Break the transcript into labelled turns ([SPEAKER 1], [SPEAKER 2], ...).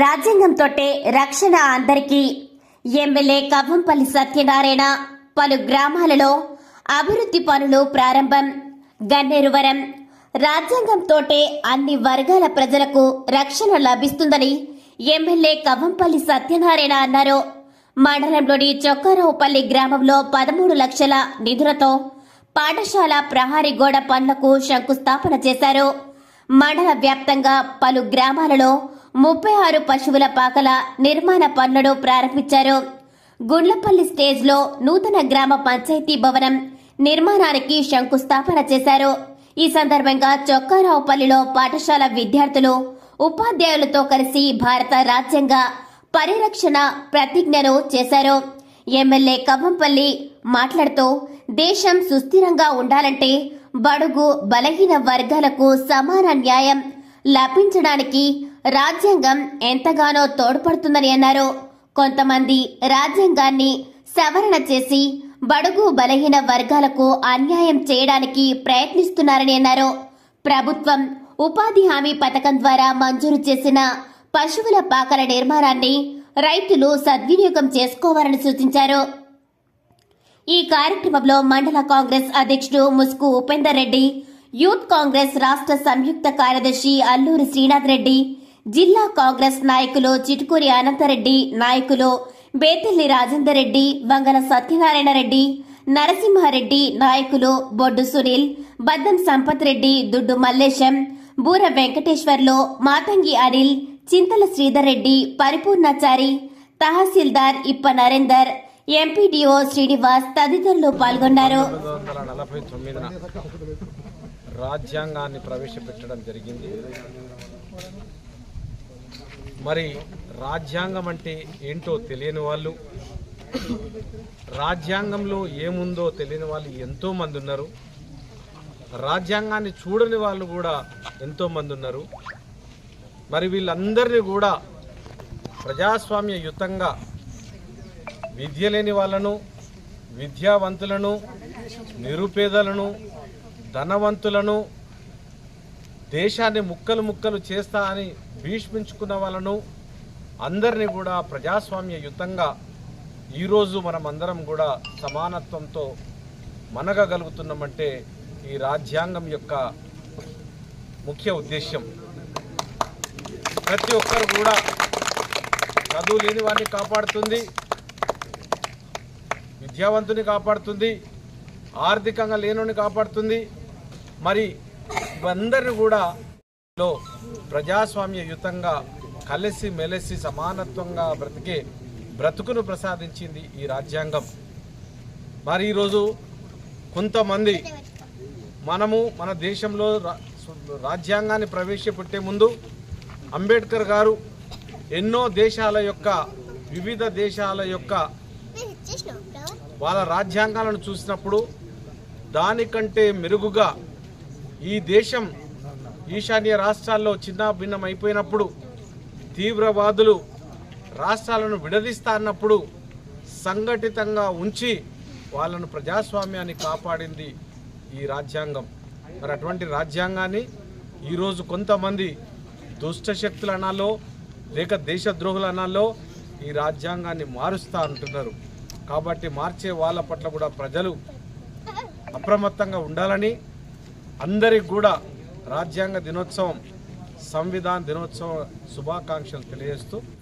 [SPEAKER 1] రాజ్యాంగంతోటే రక్షణ అందరికీ. ఎమ్మెల్యే కవ్వంపల్లి సత్యనారాయణ పలు గ్రామాలలో అభివృద్ధి పనులు ప్రారంభం. గన్నేరువరం రాజ్యాంగంతోటే అన్ని వర్గాల ప్రజలకు రక్షణ లభిస్తుందని ఎమ్మెల్యే కవ్వంపల్లి సత్యనారాయణ అన్నారు. మండలంలోని చొక్కారావుపల్లి గ్రామంలో పదమూడు లక్షల నిధులతో పాఠశాల ప్రహారీ గోడ పనులకు శంకుస్థాపన చేశారు. మండల వ్యాప్తంగా పలు గ్రామాలలో ముప్పై ఆరు పశువుల పాకల నిర్మాణ పనులను ప్రారంభించారు. గుండ్లపల్లి స్టేజ్లో నూతన గ్రామ పంచాయతీ భవనం నిర్మాణానికి శంకుస్థాపన చేశారు. ఈ సందర్భంగా చొక్కారావుపల్లిలో పాఠశాల విద్యార్థులు ఉపాధ్యాయులతో కలిసి భారత రాజ్యాంగ పరిరక్షణ ప్రతిజ్ఞను చేశారు. ఎమ్మెల్యే కవ్వంపల్లి మాట్లాడుతూ దేశం సుస్థిరంగా ఉండాలంటే బడుగు బలహీన వర్గాలకు సమాన న్యాయం లభించడానికి రాజ్యాంగం ఎంతగానో తోడ్పడుతుందని అన్నారు. కొంతమంది రాజ్యాంగాన్ని సవరణ చేసి బడుగు బలహీన వర్గాలకు అన్యాయం చేయడానికి ప్రయత్నిస్తున్నారని అన్నారు. ప్రభుత్వం ఉపాధి హామీ పథకం ద్వారా మంజూరు చేసిన పశువుల పాకల నిర్మాణాన్ని రైతులు సద్వినియోగం చేసుకోవాలని సూచించారు. ఈ కార్యక్రమంలో మండల కాంగ్రెస్ అధ్యక్షుడు ముసుకు ఉపేందర్ రెడ్డి యూత్ కాంగ్రెస్ రాష్ట్ర సంయుక్త కార్యదర్శి అల్లూరి శ్రీనాథ్ రెడ్డి జిల్లా కాంగ్రెస్ నాయకులు చిటుకూరి అనంతరెడ్డి నాయకులు బేతిల్లి రాజేందర్ రెడ్డి వంగల సత్యనారాయణ రెడ్డి నరసింహారెడ్డి నాయకులు బొడ్డు సునీల్ బద్దం సంపత్ రెడ్డి దుడ్డు మల్లేశం బూర వెంకటేశ్వర్లు మాతంగి అనిల్ చింతల శ్రీధర్ రెడ్డి పరిపూర్ణాచారి తహసీల్దార్ ఇప్ప నరేందర్ ఎంపీడీఓ శ్రీనివాస్ తదితరులు పాల్గొన్నారు.
[SPEAKER 2] రాజ్యాంగాన్ని ప్రవేశపెట్టడం జరిగింది. మరి రాజ్యాంగం అంటే ఏంటో తెలియని వాళ్ళు? రాజ్యాంగంలో ఏముందో తెలియని వాళ్ళు ఎంతో మంది ఉన్నారు. రాజ్యాంగాన్ని చూడని వాళ్ళు కూడా ఎంతో మంది ఉన్నారు. మరి వీళ్ళందరినీ కూడా ప్రజాస్వామ్యయుతంగా విద్య లేని వాళ్ళను విద్యావంతులను నిరుపేదలను ధనవంతులను దేశాన్ని ముక్కలు ముక్కలు చేస్తా అని భీష్మించుకున్న వాళ్ళను అందరినీ కూడా ప్రజాస్వామ్య యుద్ధంగా ఈరోజు మనం అందరం కూడా సమానత్వంతో మనగగలుగుతున్నామంటే ఈ రాజ్యాంగం యొక్క ముఖ్య ఉద్దేశ్యం. ప్రతి ఒక్కరు కూడా చదువు లేని వారిని కాపాడుతుంది విద్యావంతుని కాపాడుతుంది ఆర్థికంగా లేనుని కాపాడుతుంది. మరి ఇవందరిని కూడా లో ప్రజాస్వామ్యయుతంగా కలిసి మెలిసి సమానత్వంగా బ్రతికే బ్రతుకును ప్రసాదించింది ఈ రాజ్యాంగం. మరి ఈరోజు కొంతమంది మనము మన దేశంలో రా- రాజ్యాంగాన్ని ప్రవేశపెట్టే ముందు అంబేద్కర్ గారు ఎన్నో దేశాల యొక్క వివిధ దేశాల యొక్క వాళ్ళ రాజ్యాంగాలను చూసినప్పుడు దానికంటే మెరుగుగా ఈ దేశం ఈశాన్య రాష్ట్రాల్లో చిన్న భిన్నమైపోయినప్పుడు తీవ్రవాదులు రాష్ట్రాలను విడదీస్తా అన్నప్పుడు సంఘటితంగా ఉంచి వాళ్ళను ప్రజాస్వామ్యాన్ని కాపాడింది ఈ రాజ్యాంగం. మరి అటువంటి రాజ్యాంగాన్ని ఈరోజు కొంతమంది దుష్ట శక్తులు అనాలో లేక దేశద్రోహులు అనాలో ఈ రాజ్యాంగాన్ని మారుస్తా అంటున్నారు. కాబట్టి మార్చే వాళ్ళ పట్ల కూడా ప్రజలు అప్రమత్తంగా ఉండాలని అందరికి కూడా రాజ్యాంగ దినోత్సవం సంవిధాన దినోత్సవం శుభాకాంక్షలు తెలియజేస్తూ